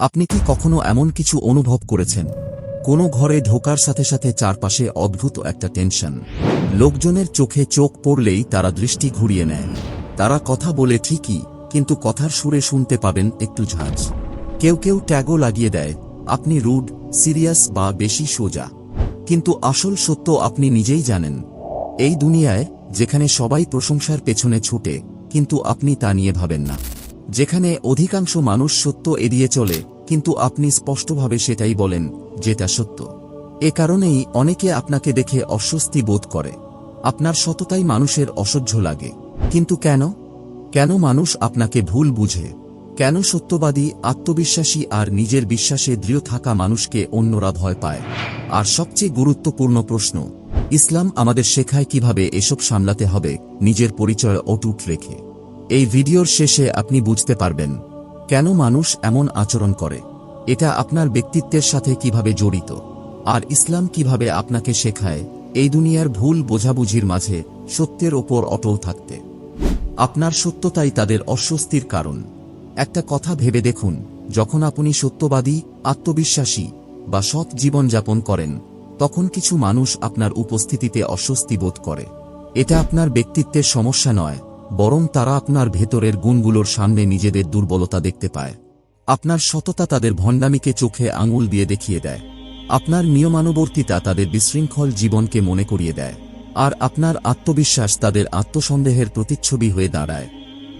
আপনি কি কখনো এমন কিছু অনুভব করেছেন? কোনো ঘরে ঢোকার সাথে সাথে চারপাশে অদ্ভুত একটা টেনশন। লোকজনের চোখে চোখ পড়লেই তারা দৃষ্টি ঘুরিয়ে নেয়। তারা কথা বলে ঠিকই, কিন্তু কথার সুরে শুনতে পাবেন একটু ঝাঁঝ কেউ কেউ ট্যাগও লাগিয়ে দেয়, আপনি রুড, সিরিয়াস বা বেশি সোজা। কিন্তু আসল সত্য আপনি নিজেই জানেন। এই দুনিয়ায়, যেখানে সবাই প্রশংসার পেছনে ছুটে, কিন্তু আপনি তা নিয়ে ভাবেন না। যেখানে অধিকাংশ মানুষ সত্য এড়িয়ে চলে, কিন্তু আপনি স্পষ্টভাবে সেটাই বলেন, যেটা সত্য। এ কারণেই অনেকে আপনাকে দেখে অস্বস্তি বোধ করে। আপনার সততাই মানুষের অসহ্য লাগে। কিন্তু কেন? কেন মানুষ আপনাকে ভুল বুঝে? কেন সত্যবাদী, আত্মবিশ্বাসী আর নিজের বিশ্বাসে দৃঢ় থাকা মানুষকে অন্যরা ভয় পায়? আর সবচেয়ে গুরুত্বপূর্ণ প্রশ্ন, ইসলাম আমাদের শেখায় কীভাবে এসব সামলাতে হবে, নিজের পরিচয় অটুট রেখে। এই ভিডিওর শেষে আপনি বুঝতে পারবেন কেন মানুষ এমন আচরণ করে। এটা আপনার ব্যক্তিত্বের সাথে কীভাবে জড়িত। আর ইসলাম কীভাবে আপনাকে শেখায়, এই দুনিয়ার ভুল বোঝাবুঝির মাঝে সত্যের ওপর অটল থাকতে। আপনার সত্যতাই তাদের অস্বস্তির কারণ। একটা কথা ভেবে দেখুন, যখন আপনি সত্যবাদী, আত্মবিশ্বাসী বা সৎ জীবনযাপন করেন, তখন কিছু মানুষ আপনার উপস্থিতিতে অস্বস্তি বোধ করে। এটা আপনার ব্যক্তিত্বের সমস্যা নয় বরং তারা আপনার ভেতরের গুণগুলোর সামনে নিজেদের দুর্বলতা দেখতে পায়। আপনার সততা তাদের ভণ্ডামিকে চোখে আঙুল দিয়ে দেখিয়ে দেয়। আপনার নিয়মানুবর্তিতা তাদের বিশৃঙ্খল জীবনকে মনে করিয়ে দেয়। আর আপনার আত্মবিশ্বাস তাদের আত্মসন্দেহের প্রতিচ্ছবি হয়ে দাঁড়ায়।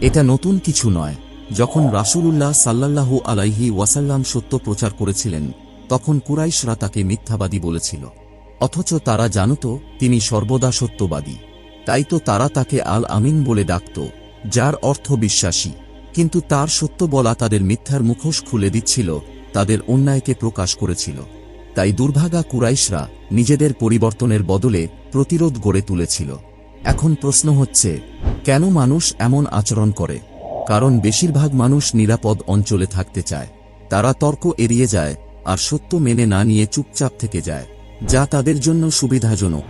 এটা নতুন কিছু নয়। যখন রাসূলুল্লাহ সাল্লাল্লাহু আলাইহি ওয়াসাল্লাম সত্য প্রচার করেছিলেন, তখন কুরাইশরা তাকে মিথ্যাবাদী বলেছিল। অথচ তারা জানত, তিনি সর্বদা সত্যবাদী। তাই তো তারা তাকে আল আমিন বলে ডাকত, যার অর্থ বিশ্বাসী। কিন্তু তার সত্য বলা তাদের মিথ্যার মুখোশ খুলে দিচ্ছিল, তাদের অন্যায়কে প্রকাশ করেছিল। তাই দুর্ভাগা কুরাইশরা নিজেদের পরিবর্তনের বদলে প্রতিরোধ গড়ে তুলেছিল। এখন প্রশ্ন হচ্ছে, কেন মানুষ এমন আচরণ করে? কারণ বেশিরভাগ মানুষ নিরাপদ অঞ্চলে থাকতে চায়। তারা তর্ক এড়িয়ে যায়, আর সত্য মেনে না নিয়ে চুপচাপ থেকে যায়। যা তাদের জন্য সুবিধাজনক।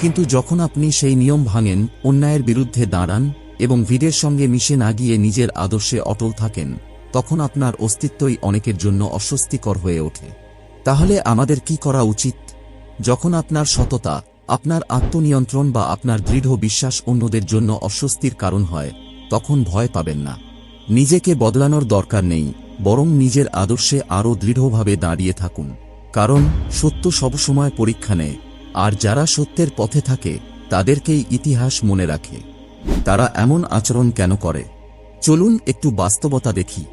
কিন্তু যখন আপনি সেই নিয়ম ভাঙেন, অন্যায়ের বিরুদ্ধে দাঁড়ান এবং ভিড়ের সঙ্গে মিশে না গিয়ে নিজের আদর্শে অটল থাকেন, তখন আপনার অস্তিত্বই অনেকের জন্য অস্বস্তিকর হয়ে ওঠে। তাহলে আমাদের কি করা উচিত? যখন আপনার সততা, আপনার আত্মনিয়ন্ত্রণ বা আপনার দৃঢ় বিশ্বাস অন্যদের জন্য অস্বস্তির কারণ হয়, তখন ভয় পাবেন না। নিজেকে বদলানোর দরকার নেই, বরং নিজের আদর্শে আরও দৃঢ়ভাবে দাঁড়িয়ে থাকুন। কারণ সত্য সবসময় পরীক্ষা নেয়, আর যারা সত্যের পথে থাকে, তাদেরকেই ইতিহাস মনে রাখে। তারা এমন আচরণ কেন করে? চলুন একটু বাস্তবতা দেখি।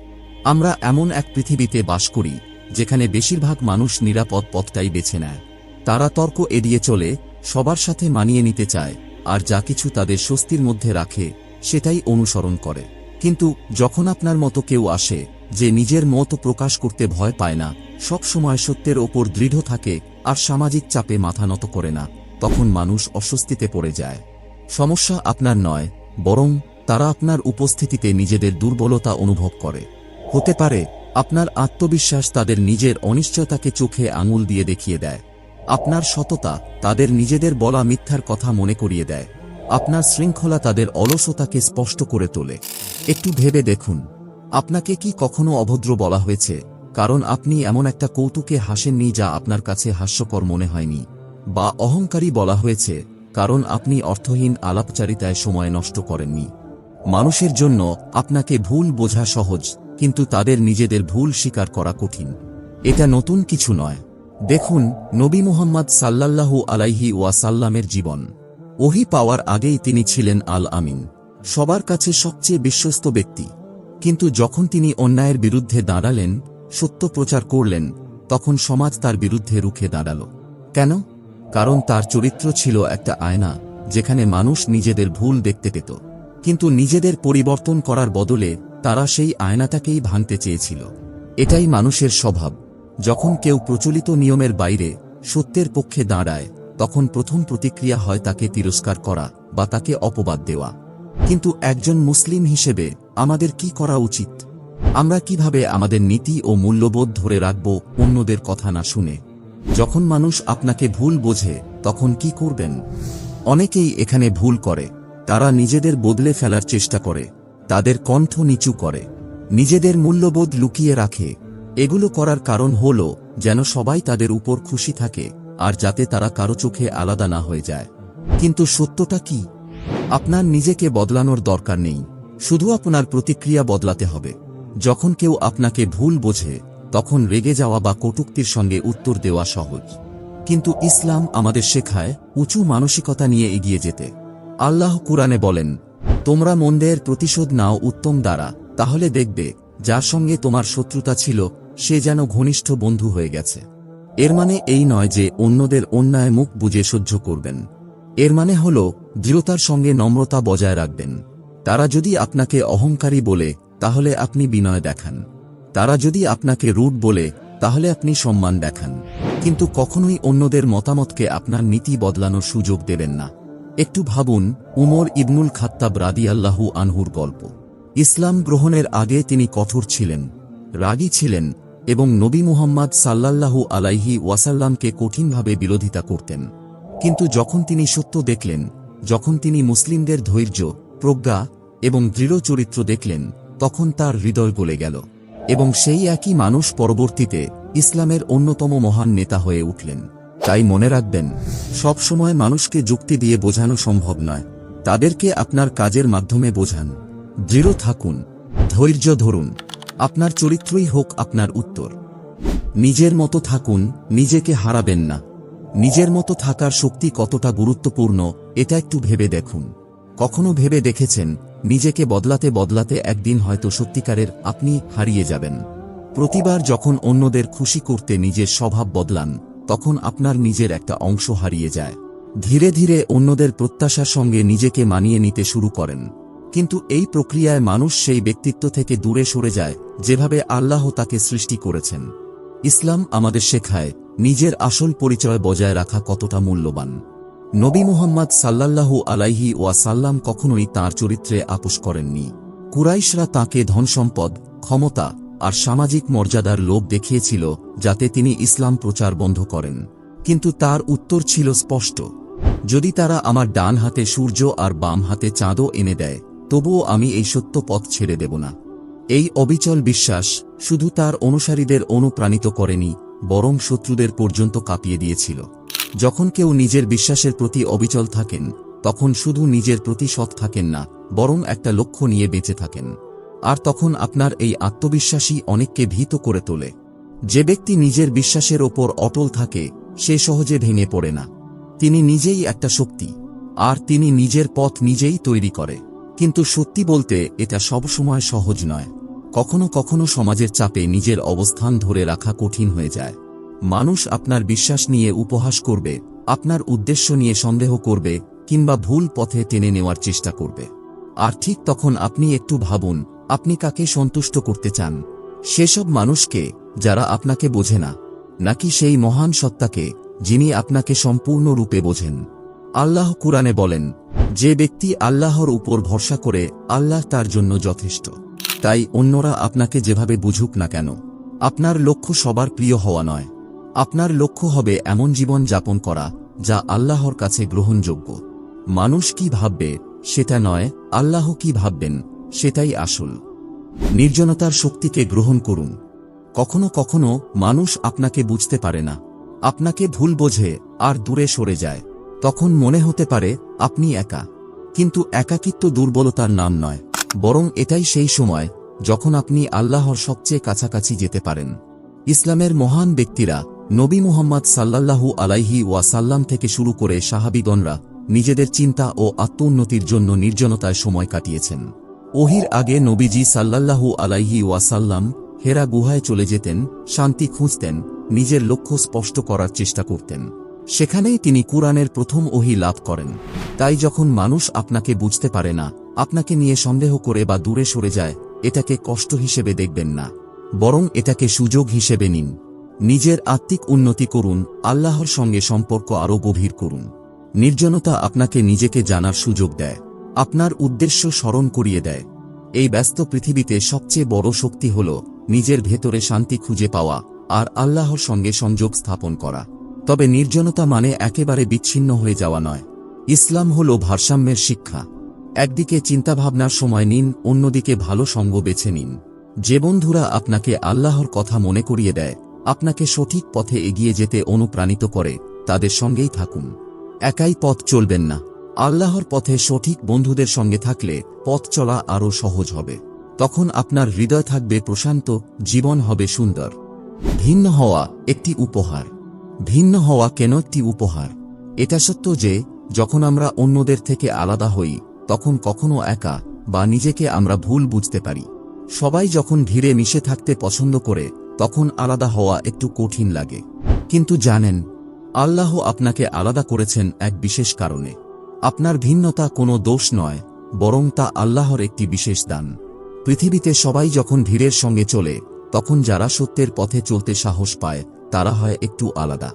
আমরা এমন এক পৃথিবীতে বাস করি, যেখানে বেশিরভাগ মানুষ নিরাপদ পথটাই বেছে নেয়। তারা তর্ক এড়িয়ে চলে, সবার সাথে মানিয়ে নিতে চায়, আর যা কিছু তাদের স্বস্তির মধ্যে রাখে, সেটাই অনুসরণ করে। কিন্তু যখন আপনার মতো কেউ আসে যে নিজের মত প্রকাশ করতে ভয় পায় না, সব সময় সত্যের ওপর দৃঢ় থাকে আর সামাজিক চাপে মাথা নত করে না, তখন মানুষ অস্বস্তিতে পড়ে যায়। সমস্যা আপনার নয়, বরং তারা আপনার উপস্থিতিতে নিজেদের দুর্বলতা অনুভব করে। হতে পারে, আপনার আত্মবিশ্বাস তাদের নিজের অনিশ্চয়তাকে চোখে আঙুল দিয়ে দেখিয়ে দেয়। আপনার সততা তাদের নিজেদের বলা মিথ্যার কথা মনে করিয়ে দেয়। আপনার শৃঙ্খলা তাদের অলসতাকে স্পষ্ট করে তোলে। একটু ভেবে দেখুন। আপনাকে কি কখনো অভদ্র বলা হয়েছে? কারণ আপনি এমন একটা কৌতুকে হাসেননি যা আপনার কাছে হাস্যকর মনে হয়নি। বা অহংকারী বলা হয়েছে, কারণ আপনি অর্থহীন আলাপচারিতায় সময় নষ্ট করেননি। মানুষের জন্য আপনাকে ভুল বোঝা সহজ, কিন্তু তাদের নিজেদের ভুল স্বীকার করা কঠিন। এটা নতুন কিছু নয়। দেখুন, নবী মুহাম্মদ সাল্লাল্লাহু আলাইহি ওয়াসাল্লামের জীবন। ওহি পাওয়ার আগেই তিনি ছিলেন আল আমিন সবার কাছে সবচেয়ে বিশ্বস্ত ব্যক্তি। কিন্তু যখন তিনি অন্যায়ের বিরুদ্ধে দাঁড়ালেন, সত্য প্রচার করলেন, তখন সমাজ তার বিরুদ্ধে রুখে দাঁড়াল। কেন? কারণ তার চরিত্র ছিল একটা আয়না, যেখানে মানুষ নিজেদের ভুল দেখতে পেত। কিন্তু নিজেদের পরিবর্তন করার বদলে তারা সেই আয়নাটাকেই ভাঙতে চেয়েছিল। এটাই মানুষের স্বভাব। যখন কেউ প্রচলিত নিয়মের বাইরে সত্যের পক্ষে দাঁড়ায়, তখন প্রথম প্রতিক্রিয়া হয় তাকে তিরস্কার করা বা তাকে অপবাদ দেওয়া। কিন্তু একজন মুসলিম হিসেবে, আমাদের কি করা উচিত? আমরা কীভাবে আমাদের নীতি ও মূল্যবোধ ধরে রাখব, অন্যদের কথা না শুনে? যখন মানুষ আপনাকে ভুল বোঝে, তখন কি করবেন? অনেকেই এখানে ভুল করে। তারা নিজেদের বদলে ফেলার চেষ্টা করে। তাদের কণ্ঠ নিচু করে। নিজেদের মূল্যবোধ লুকিয়ে রাখে। এগুলো করার কারণ হল, যেন সবাই তাদের উপর খুশি থাকে, আর যাতে তারা কারও চোখে আলাদা না হয়ে যায়। কিন্তু সত্যটা কি? আপনার নিজেকে বদলানোর দরকার নেই। শুধু আপনার প্রতিক্রিয়া বদলাতে হবে। যখন কেউ আপনাকে ভুল বোঝে, তখন রেগে যাওয়া বা কটুক্তির সঙ্গে উত্তর দেওয়া সহজ। কিন্তু ইসলাম আমাদের শেখায় উঁচু মানসিকতা নিয়ে এগিয়ে যেতে। আল্লাহ কুরআনে বলেন, তোমরা মন্দের প্রতিশোধ নাও উত্তম দ্বারা, তাহলে দেখবে, যার সঙ্গে তোমার শত্রুতা ছিল, সে যেন ঘনিষ্ঠ বন্ধু হয়ে গেছে। এর মানে এই নয় যে অন্যদের অন্যায় মুখ বুঝে সহ্য করবেন। এর মানে হল, দৃঢ়তার সঙ্গে নম্রতা বজায় রাখবেন। তারা যদি আপনাকে অহংকারী বলে, তাহলে আপনি বিনয় দেখান। তারা যদি আপনাকে রুট বলে, তাহলে আপনি সম্মান দেখান। কিন্তু কখনোই অন্যদের মতামতকে আপনার নীতি বদলানোর সুযোগ দেবেন না। একটু ভাবুন, উমর ইবনুল খাত্তাব রাদিয়াল্লাহু আনহুর গল্প। ইসলাম গ্রহণের আগে তিনি কঠোর ছিলেন, রাগী ছিলেন এবং নবী মুহাম্মদ সাল্লাল্লাহু আলাইহি ওয়াসাল্লামকে কঠিনভাবে বিরোধিতা করতেন। কিন্তু যখন তিনি সত্য দেখলেন, যখন তিনি মুসলিমদের ধৈর্য, প্রজ্ঞা এবং দৃঢ় চরিত্র দেখলেন, তখন তার হৃদয় গলে গেল এবং সেই একই মানুষ পরবর্তীতে ইসলামের অন্যতম মহান নেতা হয়ে উঠলেন। তাই মনে রাখবেন সবসময় মানুষকে যুক্তি দিয়ে বোঝানো সম্ভব নয়। তাদেরকে আপনার কাজের মাধ্যমে বোঝান। দৃঢ় থাকুন, ধৈর্য ধরুন, আপনার চরিত্রই হোক আপনার উত্তর। নিজের মতো থাকুন, নিজেকে হারাবেন না। নিজের মতো থাকার শক্তি কতটা গুরুত্বপূর্ণ, এটা একটু ভেবে দেখুন। কখনো ভেবে দেখেছেন, নিজেকে বদলাতে বদলাতে একদিন হয়তো সত্যিকারের আপনি হারিয়ে যাবেন। প্রতিবার যখন অন্যদের খুশি করতে নিজের স্বভাব বদলান, তখন আপনার নিজের একটা অংশ হারিয়ে যায়। ধীরে ধীরে অন্যদের প্রত্যাশার সঙ্গে নিজেকে মানিয়ে নিতে শুরু করেন। কিন্তু এই প্রক্রিয়ায় মানুষ সেই ব্যক্তিত্ব থেকে দূরে সরে যায়, যেভাবে আল্লাহ তাকে সৃষ্টি করেছেন। ইসলাম আমাদের শেখায় নিজের আসল পরিচয় বজায় রাখা কতটা মূল্যবান। নবী মুহাম্মদ সাল্লাল্লাহু আলাইহি ওয়াসাল্লাম কখনোই তার চরিত্রে আপোষ করেননি। কুরাইশরা তাকে ধনসম্পদ, ক্ষমতা আর সামাজিক মর্যাদার লোভ দেখিয়েছিল যাতে তিনি ইসলাম প্রচার বন্ধ করেন। কিন্তু তার উত্তর ছিল স্পষ্ট। যদি তারা আমার ডান হাতে সূর্য আর বাম হাতে চাঁদও এনে দেয়, তবুও আমি এই সত্য পথ ছেড়ে দেব না। এই অবিচল বিশ্বাস শুধু তার অনুসারীদের অনুপ্রাণিত করেনি, বরং শত্রুদের পর্যন্ত কাঁপিয়ে দিয়েছিল। যখন কেউ নিজের বিশ্বাসের প্রতি অবিচল থাকেন, তখন শুধু নিজের প্রতি সৎ থাকেন না, বরং একটা লক্ষ্য নিয়ে বেঁচে থাকেন। আর তখন আপনার এই আত্মবিশ্বাসই অনেককে ভীত করে তোলে। যে ব্যক্তি নিজের বিশ্বাসের ওপর অটল থাকে, সে সহজে ভেঙে পড়ে না। তিনি নিজেই একটা শক্তি, আর তিনি নিজের পথ নিজেই তৈরি করে। কিন্তু সত্যি বলতে এটা সবসময় সহজ নয়। কখনো কখনো সমাজের চাপে নিজের অবস্থান ধরে রাখা কঠিন হয়ে যায়। মানুষ আপনার বিশ্বাস নিয়ে উপহাস করবে, আপনার উদ্দেশ্য নিয়ে সন্দেহ করবে, কিংবা ভুল পথে টেনে নেওয়ার চেষ্টা করবে। আর ঠিক তখন আপনি একটু ভাবুন, আপনি কাকে সন্তুষ্ট করতে চান? সেসব মানুষকে, যারা আপনাকে বোঝে না, নাকি সেই মহান সত্তাকে, যিনি আপনাকে সম্পূর্ণরূপে বোঝেন। আল্লাহ কুরআনে বলেন, যে ব্যক্তি আল্লাহর উপর ভরসা করে, আল্লাহ তার জন্য যথেষ্ট। তাই অন্যরা আপনাকে যেভাবে বুঝুক না কেন, আপনার লক্ষ্য সবার প্রিয় হওয়া নয়। আপনার লক্ষ্য হবে এমন জীবন যাপন করা, যা আল্লাহর কাছে গ্রহণযোগ্য। মানুষ কি ভাববে, সেটা নয়, আল্লাহ কি ভাববেন, সেটাই আসল। নির্জনতার শক্তিকে গ্রহণ করুন। কখনো কখনো মানুষ আপনাকে বুঝতে পারে না। আপনাকে ভুল বোঝে, আর দূরে সরে যায়। তখন মনে হতে পারে, আপনি একা। কিন্তু একাকিত্ব দুর্বলতার নাম নয়। বরং এটাই সেই সময়, যখন আপনি আল্লাহর সবচেয়ে কাছাকাছি যেতে পারেন। ইসলামের মহান ব্যক্তিরা, নবী মুহাম্মদ সাল্লাল্লাহু আলাইহি ওয়াসাল্লাম থেকে শুরু করে সাহাবিগণরা নিজেদের চিন্তা ও আত্মোন্নতির জন্য নির্জনতায় সময় কাটিয়েছেন। ওহির আগে নবীজি সাল্লাল্লাহু আলাইহি ওয়াসাল্লাম হেরা গুহায় চলে যেতেন, শান্তি খুঁজতেন, নিজের লক্ষ্য স্পষ্ট করার চেষ্টা করতেন। সেখানেই তিনি কুরআনের প্রথম ওহি লাভ করেন। তাই যখন মানুষ আপনাকে বুঝতে পারে না আপনাকে নিয়ে সন্দেহ করে বা দূরে সরে যায়, এটাকে কষ্ট হিসেবে দেখবেন না, বরং এটাকে সুযোগ হিসেবে নিন। নিজের আত্মিক উন্নতি করুন, আল্লাহর সঙ্গে সম্পর্ক আরও গভীর করুন। নির্জনতা আপনাকে নিজেকে জানার সুযোগ দেয়, আপনার উদ্দেশ্য স্মরণ করিয়ে দেয়। এই ব্যস্ত পৃথিবীতে সবচেয়ে বড় শক্তি হল নিজের ভেতরে শান্তি খুঁজে পাওয়া আর আল্লাহর সঙ্গে সংযোগ স্থাপন করা। তবে নির্জনতা মানে একেবারে বিচ্ছিন্ন হয়ে যাওয়া নয়। ইসলাম হল ভারসাম্যের শিক্ষা। একদিকে চিন্তাভাবনার সময় নিন, অন্যদিকে ভালো সঙ্গ বেছে নিন। যে বন্ধুরা আপনাকে আল্লাহর কথা মনে করিয়ে দেয়, আপনাকে সঠিক পথে এগিয়ে যেতে অনুপ্রাণিত করে, তাদের সঙ্গেই থাকুন। একাই পথ চলবেন না। আল্লাহর পথে সঠিক বন্ধুদের সঙ্গে থাকলে পথ চলা আরও সহজ হবে। তখন আপনার হৃদয় থাকবে প্রশান্ত, জীবন হবে সুন্দর। ভিন্ন হওয়া একটি উপহার। ভিন্ন হওয়া কেন একটি উপহার? এটা সত্য যে, যখন আমরা অন্যদের থেকে আলাদা হই তখন কখনো একা বা নিজেকে আমরা ভুল বুঝতে পারি। সবাই যখন ধীরে মিশে থাকতে পছন্দ করে, তখন আলাদা হওয়া একটু কঠিন লাগে। কিন্তু জানেন, আল্লাহ আপনাকে আলাদা করেছেন এক বিশেষ কারণে। আপনার ভিন্নতা কোনো দোষ নয়, বরং তা আল্লাহর একটি বিশেষ দান। পৃথিবীতে সবাই যখন ধীরের সঙ্গে চলে, তখন যারা সত্যের পথে চলতে সাহস পায়, তারা হয় একটু আলাদা।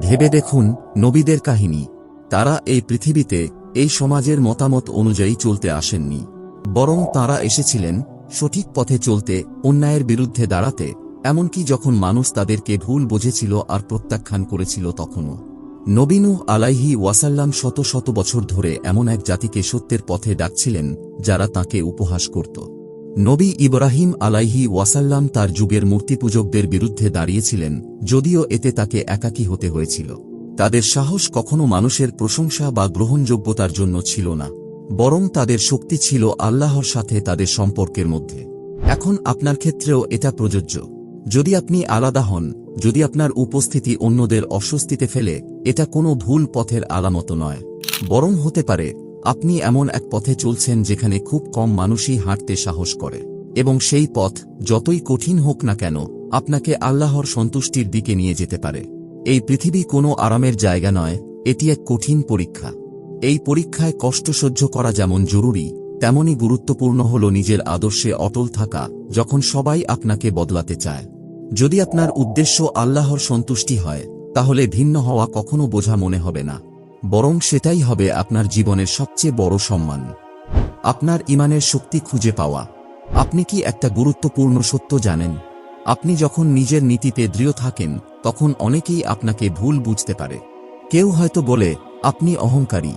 ভেবে দেখুন, নবীদের কাহিনী। তারা এই পৃথিবীতে এই সমাজের মতামত অনুযায়ী চলতে আসেননি। বরং তারা এসেছিলেন সঠিক পথে চলতে, অন্যায়ের বিরুদ্ধে দাঁড়াতে, এমনকি যখন মানুষ তাদেরকে ভুল বুঝেছিল আর প্রত্যাখ্যান করেছিল তখনও। নবীনু আলাইহি ওয়াসাল্লাম শত শত বছর ধরে এমন এক জাতিকে সত্যের পথে ডাকছিলেন, যারা তাকে উপহাস করত। নবী ইব্রাহিম আলাইহি ওয়াসাল্লাম তার যুগের মূর্তিপূজকদের বিরুদ্ধে দাঁড়িয়েছিলেন, যদিও এতে তাকে একাকী হতে হয়েছিল। তাদের সাহস কখনো মানুষের প্রশংসা বা গ্রহণযোগ্যতার জন্য ছিল না, বরং তাদের শক্তি ছিল আল্লাহর সাথে তাদের সম্পর্কের মধ্যে। এখন আপনার ক্ষেত্রেও এটা প্রযোজ্য। যদি আপনি আলাদা হন, যদি আপনার উপস্থিতি অন্যদের অস্বস্তিতে ফেলে, এটা কোনো ভুল পথের আলামত নয়। বরং হতে পারে, আপনি এমন এক পথে চলছেন যেখানে খুব কম মানুষই হাঁটতে সাহস করে, এবং সেই পথ যতই কঠিন হোক না কেন, আপনাকে আল্লাহর সন্তুষ্টির দিকে নিয়ে যেতে পারে। এই পৃথিবী কোনো আরামের জায়গা নয়, এটি এক কঠিন পরীক্ষা। এই পরীক্ষায় কষ্ট সহ্য করা যেমন জরুরি, তেমনি গুরুত্বপূর্ণ হল নিজের আদর্শে অটল থাকা, যখন সবাই আপনাকে বদলাতে চায়। যদি আপনার উদ্দেশ্য আল্লাহর সন্তুষ্টি হয়, তাহলে ভিন্ন হওয়া কখনো বোঝা মনে হবে না। বরং সেটাই হবে আপনার জীবনের সবচেয়ে বড় সম্মান। আপনার ইমানের শক্তি খুঁজে পাওয়া। আপনি কি একটা গুরুত্বপূর্ণ সত্য জানেন? আপনি যখন নিজের নীতিতে দৃঢ় থাকেন তখন অনেকেই আপনাকে ভুল বুঝতে পারে। কেউ হয়তো বলে, আপনি অহংকারী।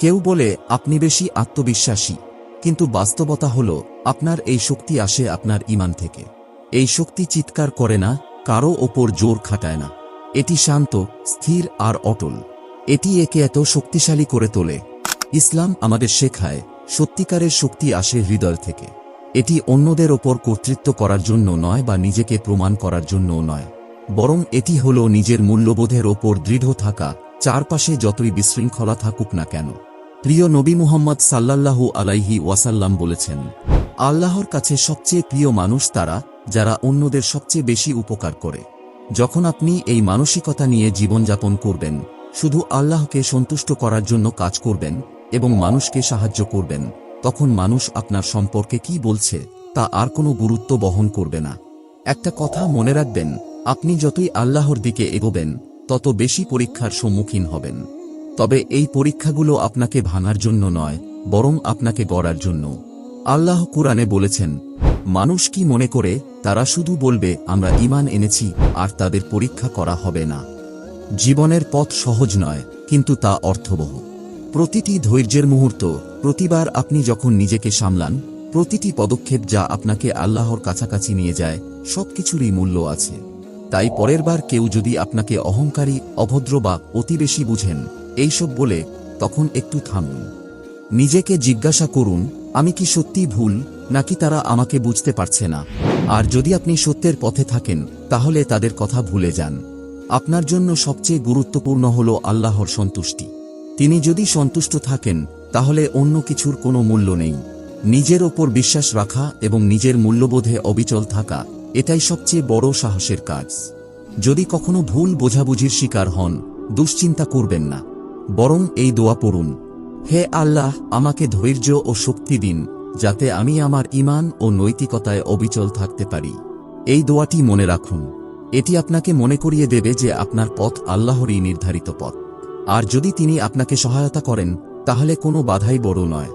কেউ বলে, আপনি বেশি আত্মবিশ্বাসী। কিন্তু বাস্তবতা হল, আপনার এই শক্তি আসে আপনার ইমান থেকে। এই শক্তি চিৎকার করে না, কারও ওপর জোর খাটায় না। এটি শান্ত, স্থির আর অটল। এটি একে এত শক্তিশালী করে তোলে। ইসলাম আমাদের শেখায়, সত্যিকারের শক্তি আসে হৃদয় থেকে। এটি অন্যদের ওপর কর্তৃত্ব করার জন্য নয় বা নিজেকে প্রমাণ করার জন্যও নয়। বরং এটি হল নিজের মূল্যবোধের ওপর দৃঢ় থাকা, চারপাশে যতই বিশৃঙ্খলা থাকুক না কেন। প্রিয় নবী মুহাম্মদ সাল্লাল্লাহু আলাইহি ওয়াসাল্লাম বলেছেন, আল্লাহর কাছে সবচেয়ে প্রিয় মানুষ তারা, যারা অন্যদের সবচেয়ে বেশি উপকার করে। যখন আপনি এই মানসিকতা নিয়ে জীবনযাপন করবেন, শুধু আল্লাহকে সন্তুষ্ট করার জন্য কাজ করবেন এবং মানুষকে সাহায্য করবেন, তখন মানুষ আপনার সম্পর্কে কি বলছে তা আর কোনো গুরুত্ব বহন করবে না। একটা কথা মনে রাখবেন আপনি যতই আল্লাহর দিকে এগোবেন, তত বেশি পরীক্ষার সম্মুখীন হবেন। তবে এই পরীক্ষাগুলো আপনাকে ভাঙার জন্য নয়, বরং আপনাকে গড়ার জন্য। আল্লাহ কুরআনে বলেছেন, মানুষ কি মনে করে, তারা শুধু বলবে, আমরা ইমান এনেছি, আর তাদের পরীক্ষা করা হবে না। জীবনের পথ সহজ নয়, কিন্তু তা অর্থবহ। প্রতিটি ধৈর্যের মুহূর্ত, প্রতিবার আপনি যখন নিজেকে সামলান, প্রতিটি পদক্ষেপ যা আপনাকে আল্লাহর কাছাকাছি নিয়ে যায়, সবকিছুরই মূল্য আছে। তাই পরের বার কেউ যদি আপনাকে অহংকারী, অভদ্র বা অতি বেশি বুঝেন, এইসব বলে তখন একটু থামুন। নিজেকে জিজ্ঞাসা করুন, আমি কি সত্যি ভুল, নাকি তারা আমাকে বুঝতে পারছে না? আর যদি আপনি সত্যের পথে থাকেন, তাহলে তাদের কথা ভুলে যান। আপনার জন্য সবচেয়ে গুরুত্বপূর্ণ হল আল্লাহর সন্তুষ্টি। তিনি যদি সন্তুষ্ট থাকেন, তাহলে অন্য কিছুর কোনো মূল্য নেই। নিজের ওপর বিশ্বাস রাখা এবং নিজের মূল্যবোধে অবিচল থাকা এটাই সবচেয়ে বড় সাহসের কাজ। যদি কখনো ভুল বোঝাবুঝির শিকার হন, দুশ্চিন্তা করবেন না। বরং এই দোয়া পড়ুন, হে আল্লাহ, আমাকে ধৈর্য ও শক্তি দিন, যাতে আমি আমার ইমান ও নৈতিকতায় অবিচল থাকতে পারি। এই দোয়াটি মনে রাখুন, এটি আপনাকে মনে করিয়ে দেবে যে আপনার পথ আল্লাহরই নির্ধারিত পথ। আর যদি তিনি আপনাকে সহায়তা করেন, তাহলে কোনো বাধাই বড় নয়।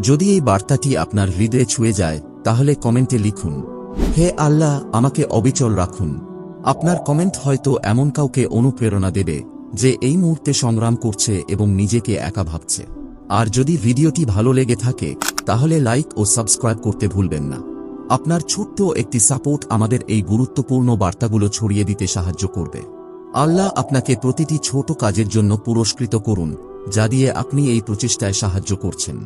যদি এই বার্তাটি আপনার হৃদয়ে ছুঁয়ে যায়, তাহলে কমেন্টে লিখুন হে আল্লাহ, আমাকে অবিচল রাখুন। আপনার কমেন্ট হয়তো এমন কাউকে অনুপ্রেরণা দেবে যে এই মুহূর্তে সংগ্রাম করছে এবং নিজেকে একা ভাবছে। আর যদি ভিডিওটি ভালো লেগে থাকে, তাহলে লাইক ও সাবস্ক্রাইব করতে ভুলবেন না। আপনার ছোট্ট একটি সাপোর্ট আমাদের এই গুরুত্বপূর্ণ বার্তাগুলো ছড়িয়ে দিতে সাহায্য করবে। আল্লাহ আপনাকে প্রতিটি ছোট কাজের জন্য পুরস্কৃত করুন, যা দিয়ে আপনি এই প্রচেষ্টায় সাহায্য করছেন।